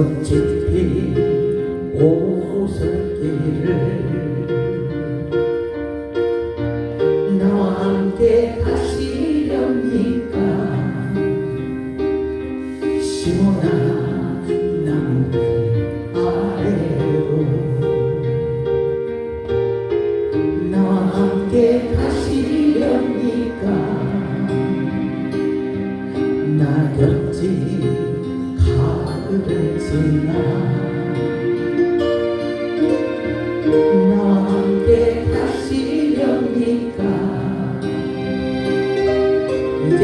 꽃집이 오솔길을 나와 함께 가시렵니까? 시모나 있었나 나와 함께 가시렵니까 이제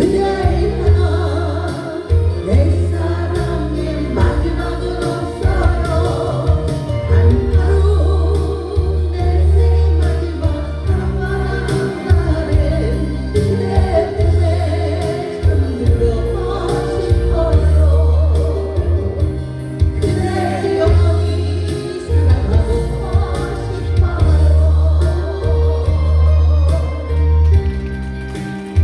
Yeah.